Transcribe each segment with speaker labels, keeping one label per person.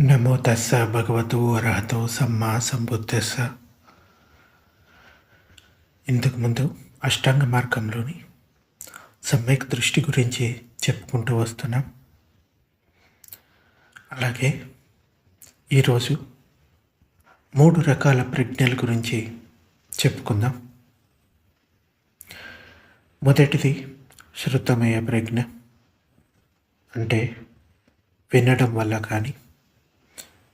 Speaker 1: నమో తస్స భగవతు అర్హతో సమ్మా సంబుద్ధస్స. ఇంతకుముందు అష్టాంగ మార్గంలోని సమ్యక్ దృష్టి గురించి చెప్పుకుంటూ వస్తున్నాం. అలాగే ఈరోజు మూడు రకాల ప్రజ్ఞల గురించి చెప్పుకుందాం. మొదటిది శృతమయ ప్రజ్ఞ. అంటే వినడం వల్ల కానీ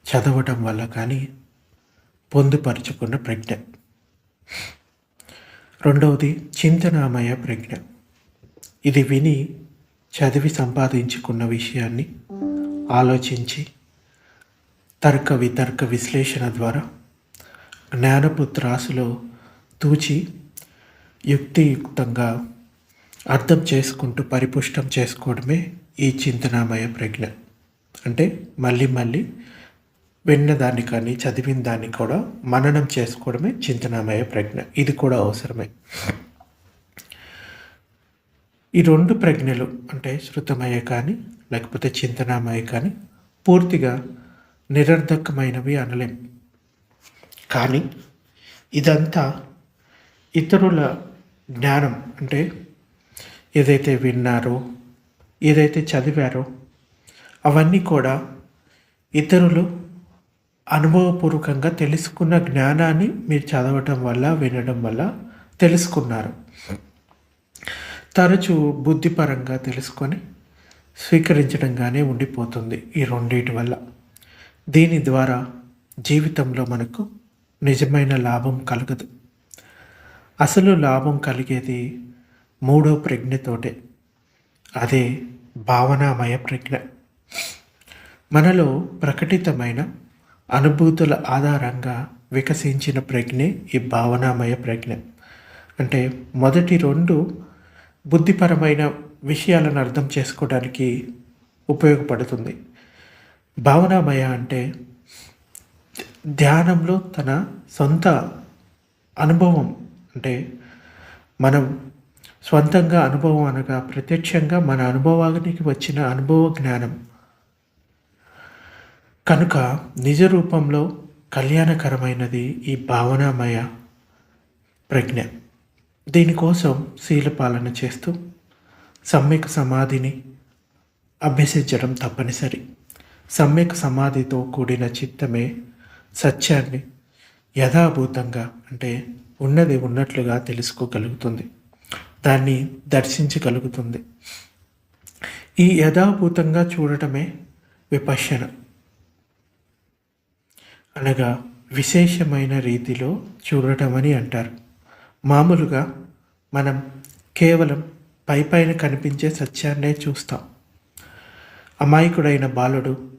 Speaker 1: చదవటం వల్ల కానీ పొందుపరుచుకున్న ప్రజ్ఞ. రెండవది చింతనామయ ప్రజ్ఞ. ఇది విని చదివి సంపాదించుకున్న విషయాన్ని ఆలోచించి తర్క వితర్క విశ్లేషణ ద్వారా జ్ఞానపు త్రాసులో తూచి యుక్తియుక్తంగా అర్థం చేసుకుంటూ పరిపుష్టం చేసుకోవడమే ఈ చింతనామయ ప్రజ్ఞ. అంటే మళ్ళీ మళ్ళీ విన్న దాన్ని కానీ చదివిన దాన్ని కూడా మననం చేసుకోవడమే చింతనామయ ప్రజ్ఞ. ఇది కూడా అవసరమే. ఈ రెండు ప్రజ్ఞలు అంటే శృతమయ కానీ లేకపోతే చింతనామయ కానీ పూర్తిగా నిరర్ధకమైనవి అనలేం. కానీ ఇదంతా ఇతరుల జ్ఞానం అంటే ఏదైతే విన్నారో ఏదైతే చదివారో అవన్నీ కూడా ఇతరులు అనుభవపూర్వకంగా తెలుసుకున్న జ్ఞానాన్ని మీరు చదవటం వల్ల వినడం వల్ల తెలుసుకున్నారు. తరచూ బుద్ధిపరంగా తెలుసుకొని స్వీకరించడంగానే ఉండిపోతుంది ఈ రెండింటి వల్ల. దీని ద్వారా జీవితంలో మనకు నిజమైన లాభం కలగదు. అసలు లాభం కలిగేది మూడో ప్రజ్ఞతోటే అదే భావనామయ ప్రజ్ఞ. మనలో ప్రకటితమైన అనుభూతుల ఆధారంగా వికసించిన ప్రజ్ఞే ఈ భావనామయ ప్రజ్ఞ. అంటే మొదటి రెండు బుద్ధిపరమైన విషయాలను అర్థం చేసుకోవడానికి ఉపయోగపడుతుంది. భావనామయ అంటే ధ్యానంలో తన సొంత అనుభవం. అంటే మనం స్వంతంగా అనుభవం అనగా ప్రత్యక్షంగా మన అనుభవానికి వచ్చిన అనుభవ జ్ఞానం. కనుక నిజ రూపంలో కళ్యాణకరమైనది ఈ భావనామయ ప్రజ్ఞ. దీనికోసం శీలపాలన చేస్తూ సమ్యక్ సమాధిని అభ్యసించడం తప్పనిసరి. సమ్యక్ సమాధితో కూడిన చిత్తమే సత్యాన్ని యథాభూతంగా అంటే ఉన్నది ఉన్నట్లుగా తెలుసుకోగలుగుతుంది. దాన్ని దర్శించగలుగుతుంది. ఈ యథాభూతంగా చూడటమే విపశ్యన అనగా విశేషమైన రీతిలో చూడటం అని అంటారు. మామూలుగా మనం కేవలం పై పైన కనిపించే సత్యాన్నే చూస్తాం. అమాయకుడైన బాలుడు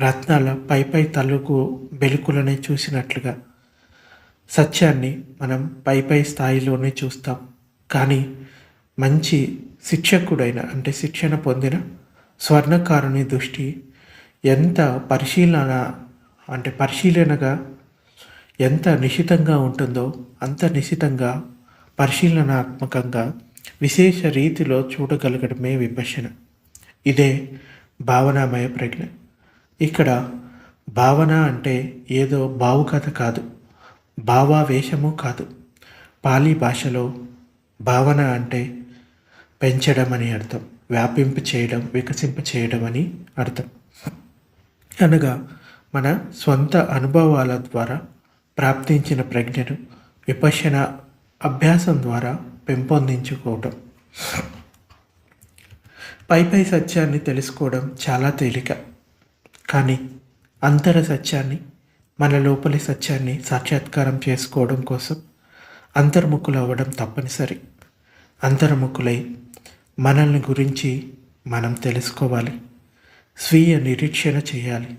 Speaker 1: రత్నాల పై పై తలుకు బెలుకులనే చూసినట్లుగా సత్యాన్ని మనం పై పై స్థాయిలోనే చూస్తాం. కానీ మంచి శిక్షకుడైన అంటే శిక్షణ పొందిన స్వర్ణకారుని దృష్టి ఎంత పరిశీలన అంటే పరిశీలనగా ఎంత నిశితంగా ఉంటుందో అంత నిశితంగా పరిశీలనాత్మకంగా విశేష రీతిలో చూడగలగడమే విపశన ఇదే భావనామయ ప్రజ్ఞ. ఇక్కడ భావన అంటే ఏదో భావుకథ కాదు భావావేశము కాదు. పాలీ భాషలో భావన అంటే పెంచడం అని అర్థం వ్యాపింప చేయడం వికసింప చేయడం అని అర్థం. అనగా మన స్వంత అనుభవాల ద్వారా ప్రాప్తించిన ప్రజ్ఞను విపశన అభ్యాసం ద్వారా పెంపొందించుకోవటం. పై పై సత్యాన్ని తెలుసుకోవడం చాలా తేలిక. కానీ అంతర సత్యాన్ని మన లోపలి సత్యాన్ని సాక్షాత్కారం చేసుకోవడం కోసం అంతర్ముఖులు అవ్వడం తప్పనిసరి. అంతర్ముఖులై మనల్ని గురించి మనం తెలుసుకోవాలి. స్వీయ నిరీక్షణ చేయాలి.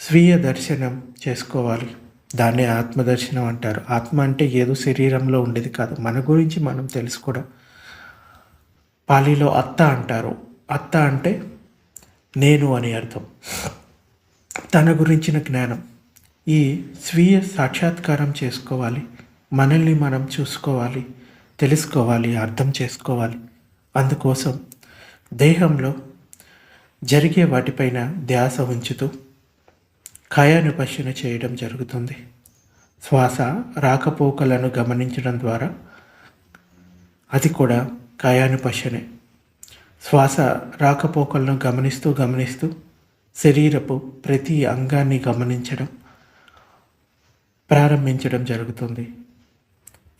Speaker 1: స్వీయ దర్శనం చేసుకోవాలి. దాన్నే ఆత్మదర్శనం అంటారు. ఆత్మ అంటే ఏదో శరీరంలో ఉండేది కాదు. మన గురించి మనం తెలుసుకోవడం. పాలీలో అత్త అంటారు. అత్త అంటే నేను అని అర్థం. తన గురించిన జ్ఞానం. ఈ స్వీయ సాక్షాత్కారం చేసుకోవాలి. మనల్ని మనం చూసుకోవాలి. తెలుసుకోవాలి. అర్థం చేసుకోవాలి. అందుకోసం దేహంలో జరిగే వాటిపైన ధ్యాస ఉంచుతూ కాయానుపశన చేయడం జరుగుతుంది. శ్వాస రాకపోకలను గమనించడం ద్వారా అది కూడా కాయానుపశనే శ్వాస రాకపోకలను గమనిస్తూ గమనిస్తూ శరీరపు ప్రతి అంగాన్ని గమనించడం ప్రారంభించడం జరుగుతుంది.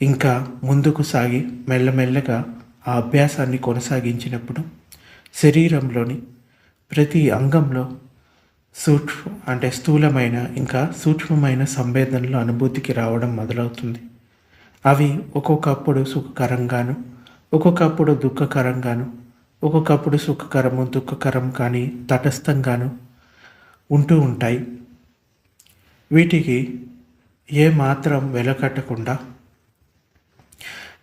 Speaker 1: ఇంకా ముందుకు సాగి మెల్లమెల్లగా ఆ అభ్యాసాన్ని కొనసాగించినప్పుడు శరీరంలోని ప్రతి అంగంలో సూక్ష్మ అంటే స్థూలమైన ఇంకా సూక్ష్మమైన సంవేదనలు అనుభూతికి రావడం మొదలవుతుంది. అవి ఒక్కొక్కప్పుడు సుఖకరంగాను ఒక్కొక్కప్పుడు దుఃఖకరంగాను ఒక్కొక్కప్పుడు సుఖకరము దుఃఖకరం కానీ తటస్థంగాను ఉంటూ ఉంటాయి. వీటికి ఏ మాత్రం వెలకట్టకుండా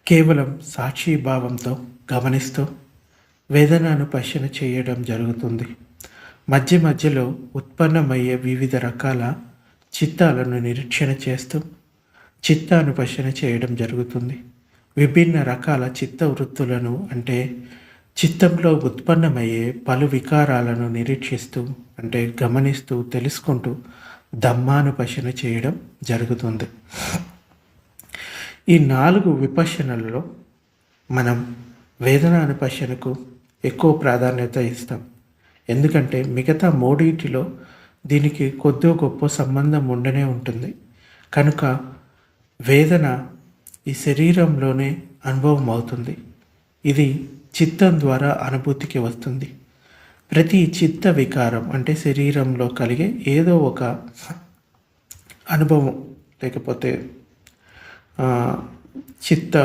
Speaker 1: కేవలం సాక్షిభావంతో గమనిస్తూ వేదనను పశ్చన చేయడం జరుగుతుంది. మధ్య మధ్యలో ఉత్పన్నమయ్యే వివిధ రకాల చిత్తాలను నిరీక్షణ చేస్తూ చిత్తానుపశన చేయడం జరుగుతుంది. విభిన్న రకాల చిత్త వృత్తులను అంటే చిత్తంలో ఉత్పన్నమయ్యే పలు వికారాలను నిరీక్షిస్తూ అంటే గమనిస్తూ తెలుసుకుంటూ దమ్మానుపశన చేయడం జరుగుతుంది. ఈ నాలుగు విపశనలలో మనం వేదనానుపశనకు ఎక్కువ ప్రాధాన్యత ఇస్తాం. ఎందుకంటే మిగతా మూడింటిలో దీనికి కొద్దో గొప్ప సంబంధం ఉండనే ఉంటుంది. కనుక వేదన ఈ శరీరంలోనే అనుభవం అవుతుంది ఇది చిత్తం ద్వారా అనుభూతికి వస్తుంది. ప్రతి చిత్త వికారం అంటే శరీరంలో కలిగే ఏదో ఒక అనుభవం లేకపోతే చిత్త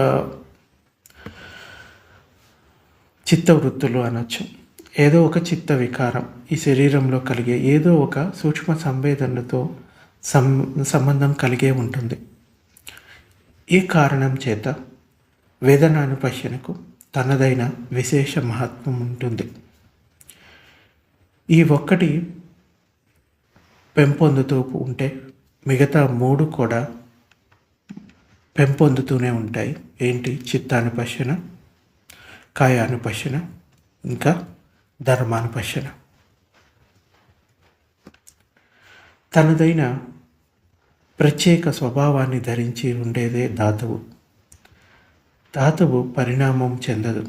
Speaker 1: చిత్త వృత్తులు అనొచ్చు. ఏదో ఒక చిత్త వికారం ఈ శరీరంలో కలిగే ఏదో ఒక సూక్ష్మ సంవేదనతో సం సంబంధం కలిగే ఉంటుంది. ఈ కారణం చేత వేదనానుపశనకు తనదైన విశేష మహత్వం ఉంటుంది. ఈ ఒక్కటి పెంపొందుతూ ఉంటే మిగతా మూడు కూడా పెంపొందుతూనే ఉంటాయి. ఏంటి? చిత్తానుపశన కాయానుపశన ఇంకా ధర్మానుపశన. తనదైన ప్రత్యేక స్వభావాన్ని ధరించి ఉండేదే ధాతువు ధాతువు పరిణామం చెందదు.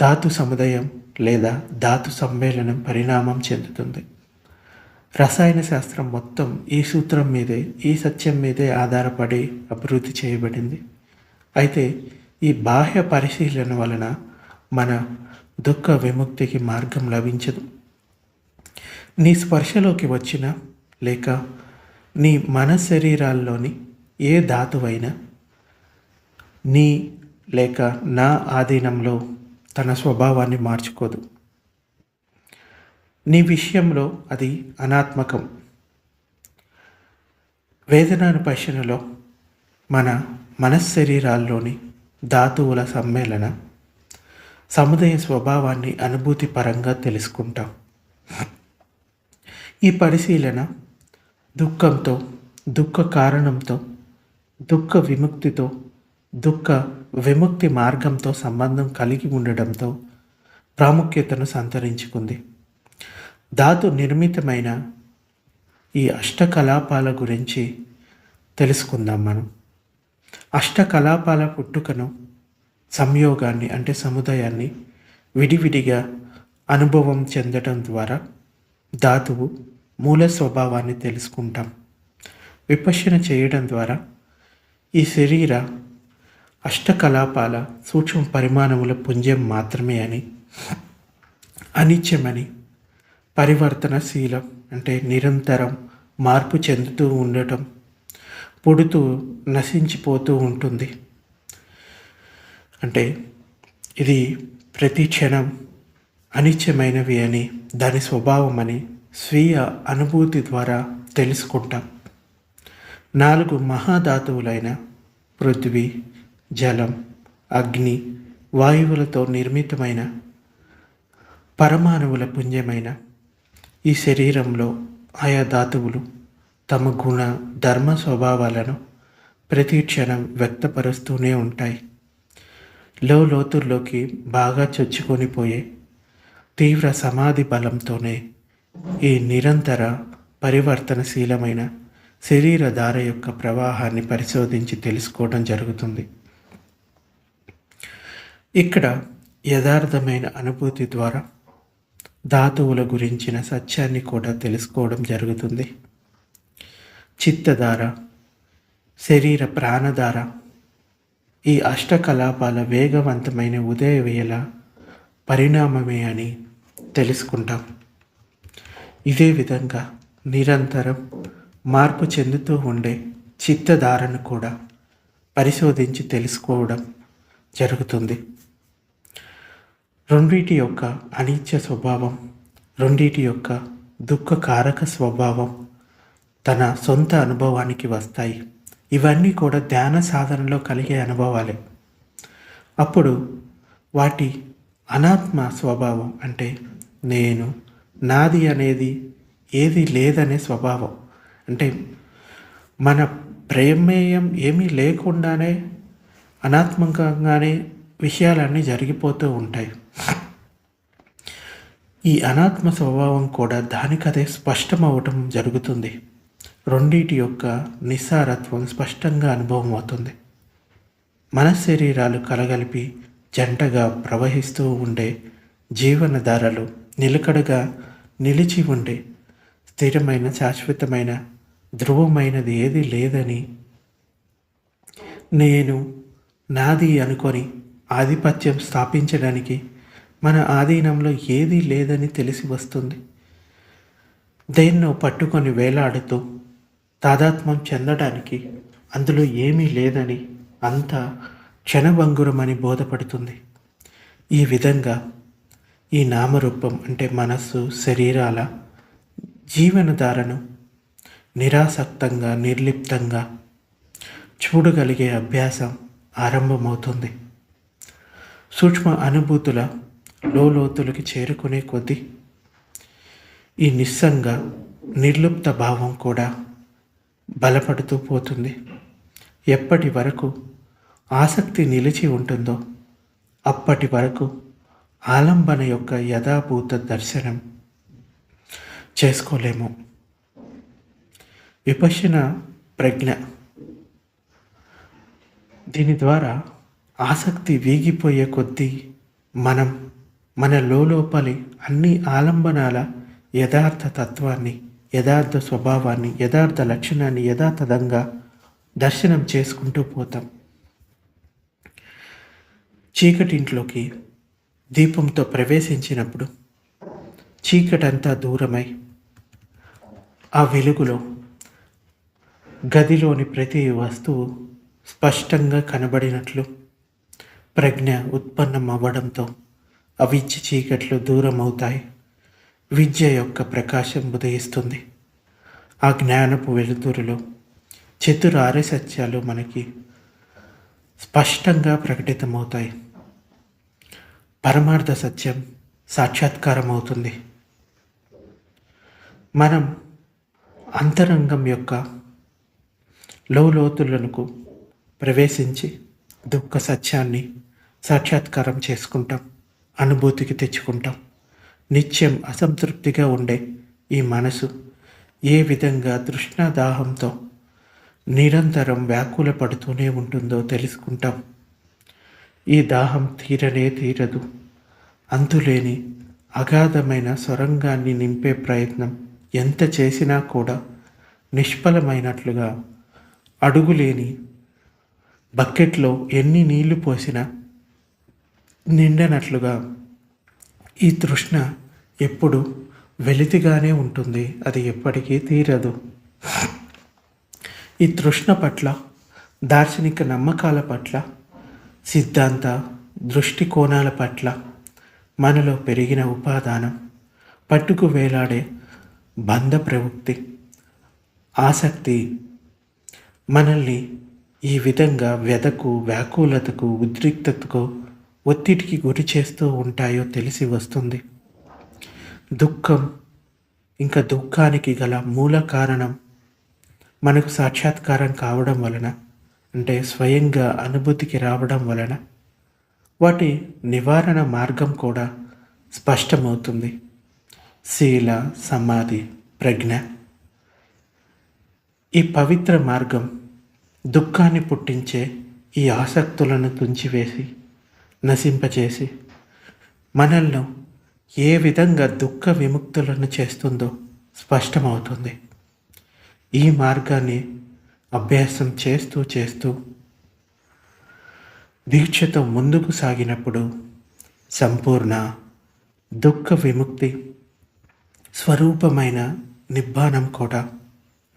Speaker 1: ధాతు సముదాయం లేదా ధాతు సమ్మేళనం పరిణామం చెందుతుంది. రసాయన శాస్త్రం మొత్తం ఈ సూత్రం మీదే ఈ సత్యం మీదే ఆధారపడి అభివృద్ధి చేయబడింది. అయితే ఈ బాహ్య పరిశీలన వలన మన దుఃఖ విముక్తికి మార్గం లభించదు. నీ స్పర్శలోకి వచ్చిన లేక నీ మన శరీరాల్లోని ఏ ధాతువైనా నీ లేక నా ఆధీనంలో తన స్వభావాన్ని మార్చుకోదు. నీ విషయంలో అది అనాత్మకం. వేదనానుపశనలో మన మనశ్శరీరాల్లోని ధాతువుల సమ్మేళన సముదయ స్వభావాన్ని అనుభూతి పరంగా తెలుసుకుంటాం. ఈ పరిశీలన దుఃఖంతో దుఃఖ కారణంతో దుఃఖ విముక్తితో దుఃఖ విముక్తి మార్గంతో సంబంధం కలిగి ఉండడంతో ప్రాముఖ్యతను సంతరించుకుంది. ధాతు నిర్మితమైన ఈ అష్టకలాపాల గురించి తెలుసుకుందాం మనం. అష్టకలాపాల పుట్టుకను సంయోగాన్ని అంటే సముదాయాన్ని విడివిడిగా అనుభవం చెందటం ద్వారా ధాతువు మూల స్వభావాన్ని తెలుసుకుంటాం. విపశ్యన చేయడం ద్వారా ఈ శరీర అష్టకలాపాల సూక్ష్మ పరిమాణముల పుంజం మాత్రమే అని అనిత్యమని పరివర్తనశీలం అంటే నిరంతరం మార్పు చెందుతూ ఉండటం పుడుతూ నశించిపోతూ ఉంటుంది. అంటే ఇది ప్రతి క్షణం అనిత్యమైనవి అని దాని స్వభావం అని స్వీయ అనుభూతి ద్వారా తెలుసుకుంటాం. నాలుగు మహాధాతువులైన పృథ్వీ జలం అగ్ని వాయువులతో నిర్మితమైన పరమాణువుల పుణ్యమైన ఈ శరీరంలో ఆయా ధాతువులు తమ గుణ ధర్మ స్వభావాలను ప్రతి క్షణం వ్యక్తపరుస్తూనే ఉంటాయి. లోతుల్లోకి బాగా చొచ్చుకొని పోయే తీవ్ర సమాధి బలంతోనే ఈ నిరంతర పరివర్తనశీలమైన శరీర ధార యొక్క ప్రవాహాన్ని పరిశోధించి తెలుసుకోవడం జరుగుతుంది. ఇక్కడ యథార్థమైన అనుభూతి ద్వారా ధాతువుల గురించిన సత్యాన్ని కూడా తెలుసుకోవడం జరుగుతుంది. చిత్తధార శరీర ప్రాణధార ఈ అష్టకలాపాల వేగవంతమైన ఉదయ వేళ పరిణామమే అని తెలుసుకుంటాం. ఇదే విధంగా నిరంతరం మార్పు చెందుతూ ఉండే చిత్తధారను కూడా పరిశోధించి తెలుసుకోవడం జరుగుతుంది. రెండిటి యొక్క అనిత్య స్వభావం రెండిటి యొక్క దుఃఖకారక స్వభావం తన సొంత అనుభవానికి వస్తాయి. ఇవన్నీ కూడా ధ్యాన సాధనలో కలిగే అనుభవాలే. అప్పుడు వాటి అనాత్మ స్వభావం అంటే నేను నాది అనేది ఏది లేదనే స్వభావం. అంటే మన ప్రమేయం ఏమీ లేకుండానే అనాత్మకంగానే విషయాలన్నీ జరిగిపోతూ ఉంటాయి. ఈ అనాత్మ స్వభావం కూడా దానికదే స్పష్టమవటం జరుగుతుంది. రెండింటి యొక్క నిస్సారత్వం స్పష్టంగా అనుభవం అవుతుంది మన శరీరాలు కలగలిపి జంటగా ప్రవహిస్తూ ఉండే జీవనధారలు నిలకడగా నిలిచి ఉండే స్థిరమైన శాశ్వతమైన ధ్రువమైనది ఏది లేదని నేను నాది అనుకొని ఆధిపత్యం స్థాపించడానికి మన ఆధీనంలో ఏదీ లేదని తెలిసి వస్తుంది. దేన్నో పట్టుకొని వేలాడుతూ తాదాత్మ్యం చెందడానికి అందులో ఏమీ లేదని అంతా క్షణభంగురమని బోధపడుతుంది. ఈ విధంగా ఈ నామరూపం అంటే మనస్సు శరీరాల జీవనధారను నిరాసక్తంగా నిర్లిప్తంగా చూడగలిగే అభ్యాసం ఆరంభమవుతుంది. సూక్ష్మ అనుభూతుల లోతులకి చేరుకునే కొద్దీ ఈ నిస్సంగ నిర్లుప్త భావం కూడా బలపడుతూ పోతుంది. ఎప్పటి వరకు ఆసక్తి నిలిచి ఉంటుందో అప్పటి వరకు ఆలంబన యొక్క యథాభూత దర్శనం చేసుకోలేము. విపశన ప్రజ్ఞ. దీని ద్వారా ఆసక్తి వీగిపోయే కొద్దీ మనం మన లోపలి అన్ని ఆలంబనాల యథార్థ తత్వాన్ని యథార్థ స్వభావాన్ని యథార్థ లక్షణాన్ని యథాతథంగా దర్శనం చేసుకుంటూ పోతాం. చీకటింట్లోకి దీపంతో ప్రవేశించినప్పుడు చీకటంతా దూరమై ఆ వెలుగులో గదిలోని ప్రతి వస్తువు స్పష్టంగా కనబడినట్లు ప్రజ్ఞ ఉత్పన్నం అవ్వడంతో అవిచ్చి చీకట్లు దూరం అవుతాయి విద్య యొక్క ప్రకాశం ఉదయిస్తుంది. ఆ జ్ఞానపు వెలుతురులో చతురార్య సత్యాలు మనకి స్పష్టంగా ప్రకటితమవుతాయి. పరమార్థ సత్యం సాక్షాత్కారం అవుతుంది మనం అంతరంగం యొక్క లోతులకు ప్రవేశించి దుఃఖ సత్యాన్ని సాక్షాత్కారం చేసుకుంటాం. అనుభూతికి తెచ్చుకుంటాం. నిత్యం అసంతృప్తిగా ఉండే ఈ మనసు ఏ విధంగా తృష్ణాదాహంతో నిరంతరం వ్యాకుల పడుతూనే ఉంటుందో తెలుసుకుంటాం. ఈ దాహం తీరనే తీరదు. అంతులేని అగాధమైన సొరంగాన్ని నింపే ప్రయత్నం ఎంత చేసినా కూడా నిష్ఫలమైనట్లుగా అడుగులేని బకెట్లో ఎన్ని నీళ్ళు పోసినా నిండనట్లుగా ఈ తృష్ణ ఎప్పుడు వెలితిగానే ఉంటుంది అది ఎప్పటికీ తీరదు. ఈ తృష్ణ పట్ల దార్శనిక నమ్మకాల పట్ల సిద్ధాంత దృష్టికోణాల పట్ల మనలో పెరిగిన ఉపాదానం పట్టుకు వేలాడే బంధ ప్రవృత్తి ఆసక్తి మనల్ని ఈ విధంగా వెదకు వ్యాకులతకు ఉద్రిక్తతకు ఒత్తిడికి గురి చేస్తూ ఉంటాయో తెలిసి వస్తుంది. దుఃఖం ఇంకా దుఃఖానికి గల మూల కారణం మనకు సాక్షాత్కారం కావడం వలన అంటే స్వయంగా అనుభూతికి రావడం వలన వాటి నివారణ మార్గం కూడా స్పష్టమవుతుంది. శీల సమాధి ప్రజ్ఞ. ఈ పవిత్ర మార్గం దుఃఖాన్ని పుట్టించే ఈ ఆసక్తులను తుంచివేసి నశింపచేసి మనల్ని ఏ విధంగా దుఃఖ విముక్తులను చేస్తుందో స్పష్టమవుతుంది. ఈ మార్గాన్ని అభ్యాసం చేస్తూ చేస్తూ దీక్షతో ముందుకు సాగినప్పుడు సంపూర్ణ దుఃఖ విముక్తి స్వరూపమైన నిబ్బానం కూడా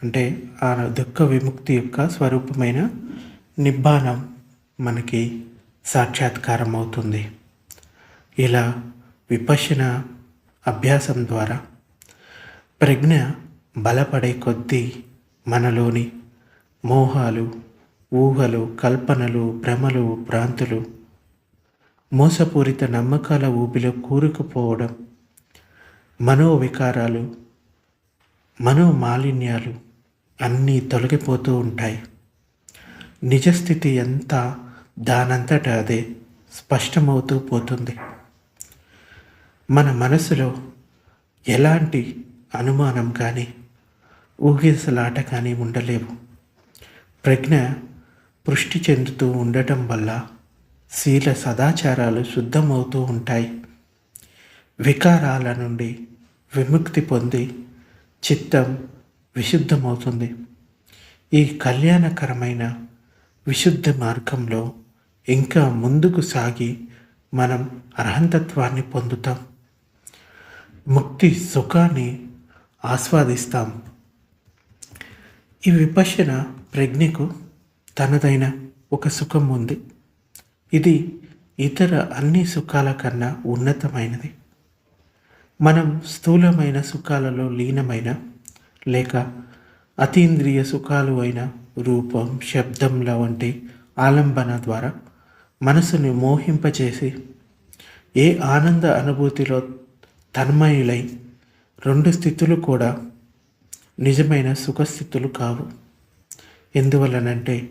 Speaker 1: అంటే ఆ దుఃఖ విముక్తి యొక్క స్వరూపమైన నిబ్బానం మనకి సాక్షాత్కారం అవుతుంది ఇలా విపశన అభ్యాసం ద్వారా ప్రజ్ఞ బలపడే కొద్దీ మనలోని మోహాలు ఊహలు కల్పనలు భ్రమలు భ్రాంతులు మోసపూరిత నమ్మకాల ఊపిలో కూరుకుపోవడం మనోవికారాలు మనోమాలిన్యాలు అన్నీ తొలగిపోతూ ఉంటాయి. నిజస్థితి ఎంత దానంతట అదే స్పష్టమవుతూ పోతుంది. మన మనసులో ఎలాంటి అనుమానం కానీ ఊగిసలాట కానీ ఉండలేవు. ప్రజ్ఞ పుష్టి చెందుతూ ఉండటం వల్ల శీల సదాచారాలు శుద్ధమవుతూ ఉంటాయి. వికారాల నుండి విముక్తి పొంది చిత్తం విశుద్ధమవుతుంది. ఈ కళ్యాణకరమైన విశుద్ధ మార్గంలో ఇంకా ముందుకు సాగి మనం అర్హంతత్వాన్ని పొందుతాం. ముక్తి సుఖాన్ని ఆస్వాదిస్తాం. ఈ విపశన ప్రజ్ఞకు తనదైన ఒక సుఖం ఉంది. ఇది ఇతర అన్ని సుఖాల కన్నా ఉన్నతమైనది. మనం స్థూలమైన సుఖాలలో లీనమైన లేక అతీంద్రియ సుఖాలు అయిన రూపం శబ్దంల వంటి ఆలంబన ద్వారా మనసుని మోహింపచేసి ఏ ఆనంద అనుభూతిలో తన్మయులై రెండు స్థితులు కూడా నిజమైన సుఖస్థితులు కావు. ఎందువలనంటే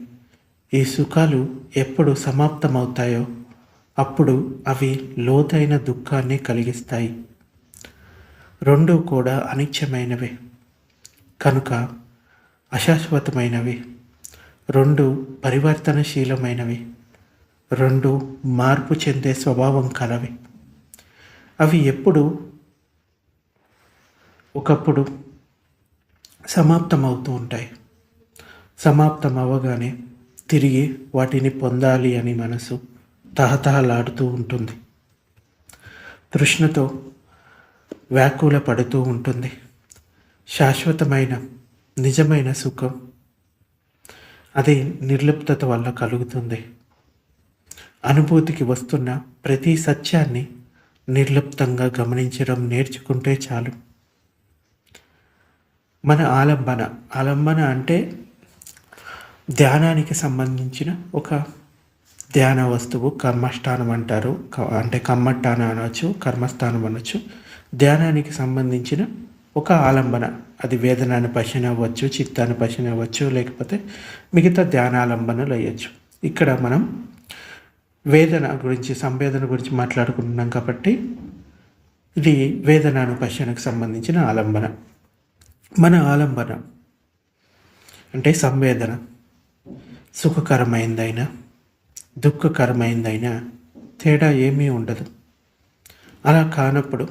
Speaker 1: ఈ సుఖాలు ఎప్పుడు సమాప్తమవుతాయో అప్పుడు అవి లోతైన దుఃఖాన్ని కలిగిస్తాయి. రెండు కూడా అనిత్యమైనవే. కనుక అశాశ్వతమైనవి. రెండు పరివర్తనశీలమైనవి. రెండు మార్పు చెందే స్వభావం కలవి. అవి ఎప్పుడు ఒకప్పుడు సమాప్తమవుతూ ఉంటాయి. సమాప్తం అవ్వగానే తిరిగి వాటిని పొందాలి అని మనసు తహతహలాడుతూ ఉంటుంది. తృష్ణతో వ్యాకుల పడుతూ ఉంటుంది. శాశ్వతమైన నిజమైన సుఖం అది నిర్లిప్తత వల్ల కలుగుతుంది. అనుభూతికి వస్తున్న ప్రతి సత్యాన్ని నిర్లిప్తంగా గమనించడం నేర్చుకుంటే చాలు. మన ఆలంబన. ఆలంబన అంటే ధ్యానానికి సంబంధించిన ఒక ధ్యాన వస్తువు కర్మస్థానం అంటారు. అంటే కమ్మట్టాన అనవచ్చు కర్మస్థానం అనొచ్చు. ధ్యానానికి సంబంధించిన ఒక ఆలంబన. అది వేదనాన్ని పశన అవ్వచ్చు చిత్తాన్ని పశన అవ్వచ్చు లేకపోతే మిగతా ధ్యానాలంబనలు అయ్యచ్చు. ఇక్కడ మనం వేదన గురించి సంవేదన గురించి మాట్లాడుకుంటున్నాం కాబట్టి ఇది వేదనానుపశనకు సంబంధించిన ఆలంబన. మన ఆలంబన. అంటే సంవేదన. సుఖకరమైందైనా దుఃఖకరమైందైనా తేడా ఏమీ ఉండదు. అలా కానప్పుడు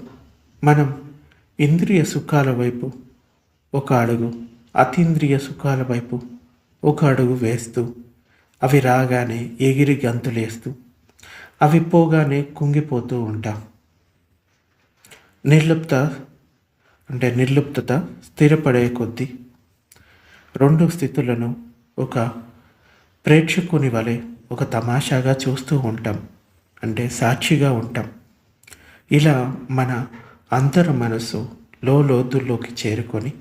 Speaker 1: మనం ఇంద్రియ సుఖాల వైపు ఒక అడుగు అతీంద్రియ సుఖాల వైపు ఒక అడుగు వేస్తూ అవి రాగానే ఎగిరి గంతులేస్తూ అవి పోగానే కుంగిపోతూ ఉంటాం. నిర్లుప్త అంటే నిర్లుప్తత స్థిరపడే కొద్దీ రెండు స్థితులను ఒక ప్రేక్షకుని వలె ఒక తమాషాగా చూస్తూ ఉంటాం. అంటే సాక్షిగా ఉంటాం. ఇలా మన అంతర మనసు లోతుల్లోకి చేరుకొని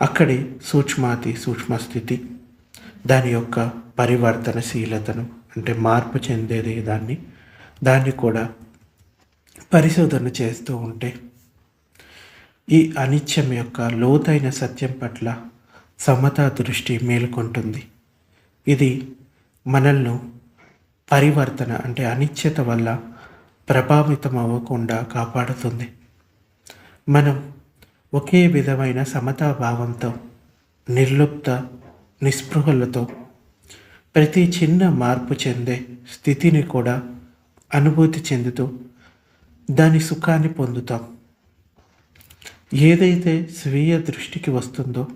Speaker 1: అక్కడి సూక్ష్మాతి సూక్ష్మస్థితి దాని యొక్క పరివర్తనశీలతను అంటే మార్పు చెందేది దాన్ని దాన్ని కూడా పరిశోధన చేస్తూ ఉంటే ఈ అనిత్యం యొక్క లోతైన సత్యం పట్ల సమతా దృష్టి మేలుకొంటుంది. ఇది మనల్ని పరివర్తన అంటే అనిత్యత వల్ల ప్రభావితం అవ్వకుండా కాపాడుతుంది. మనం ఒకే విధమైన సమతాభావంతో నిర్లుప్త నిస్పృహలతో ప్రతి చిన్న మార్పు చెందే స్థితిని కూడా అనుభూతి చెందుతూ దాని సుఖాన్ని పొందుతాం. ఏదైతే స్వీయ దృష్టికి వస్తుందో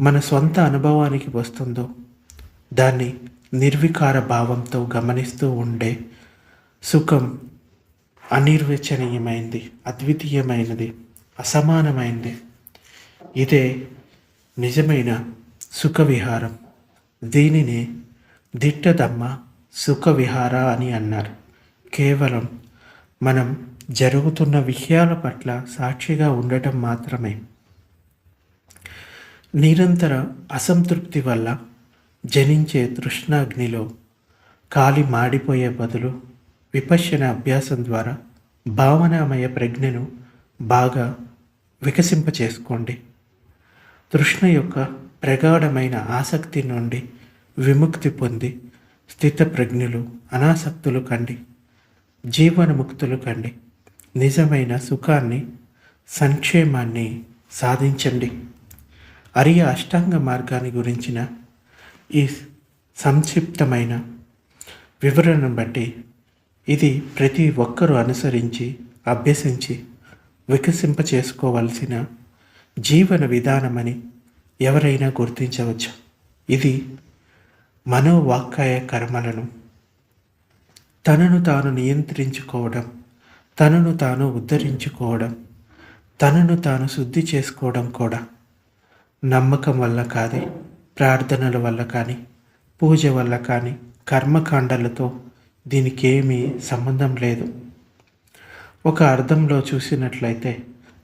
Speaker 1: మన సొంత అనుభవానికి వస్తుందో దాన్ని నిర్వికార భావంతో గమనిస్తూ ఉండే సుఖం అనిర్వచనీయమైంది అద్వితీయమైనది అసమానమైంది. ఇదే నిజమైన సుఖ విహారం దీనిని దిట్టదమ్మ సుఖ విహార అని అన్నారు. కేవలం మనం జరుగుతున్న విషయాల పట్ల సాక్షిగా ఉండటం మాత్రమే. నిరంతర అసంతృప్తి వల్ల జనించే తృష్ణాగ్నిలో కాలి మాడిపోయే బదులు విపశ్యన అభ్యాసం ద్వారా భావనామయ ప్రజ్ఞను బాగా వికసింపచేసుకోండి. తృష్ణ యొక్క ప్రగాఢమైన ఆసక్తి నుండి విముక్తి పొంది స్థితప్రజ్ఞులు అనాసక్తులు కండి. జీవనముక్తులు కండి నిజమైన సుఖాన్ని సంక్షేమాన్ని సాధించండి. అరియ అష్టాంగ మార్గాన్ని గురించిన ఈ సంక్షిప్తమైన వివరణను బట్టి ఇది ప్రతి ఒక్కరూ అనుసరించి అభ్యసించి వికసింప చేసుకోవలసిన జీవన విధానమని ఎవరైనా గుర్తించవచ్చు. ఇది మనోవాక్కాయ కర్మలను తనను తాను నియంత్రించుకోవడం తనను తాను ఉద్ధరించుకోవడం తనను తాను శుద్ధి చేసుకోవడం కూడా నమ్మకం వల్ల కాదు ప్రార్థనల వల్ల కానీ పూజ వల్ల కానీ కర్మకాండలతో దీనికి ఏమీ సంబంధం లేదు. ఒక అర్థంలో చూసినట్లయితే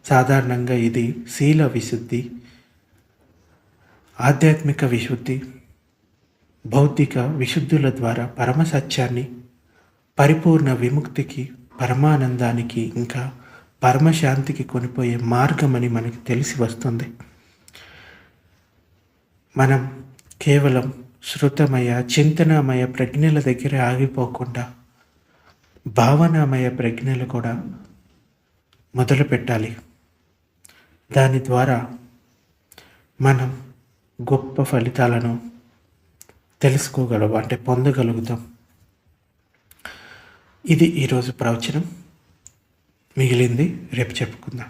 Speaker 1: సాధారణంగా ఇది శీల విశుద్ధి ఆధ్యాత్మిక విశుద్ధి భౌతిక విశుద్ధుల ద్వారా పరమసత్యాన్ని పరిపూర్ణ విముక్తికి పరమానందానికి ఇంకా పరమశాంతికి కొనిపోయే మార్గమని మనకి తెలిసి వస్తుంది. మనం కేవలం శృతమయ చింతనమయ ప్రజ్ఞల దగ్గర ఆగిపోకుండా భావనామయ ప్రజ్ఞలు కూడా మొదలు పెట్టాలి. దాని ద్వారా మనం గొప్ప ఫలితాలను తెలుసుకోగలం అంటే పొందగలుగుతాం. ఇది ఈరోజు ప్రవచనం. మిగిలింది రేపు చెప్పుకుందాం.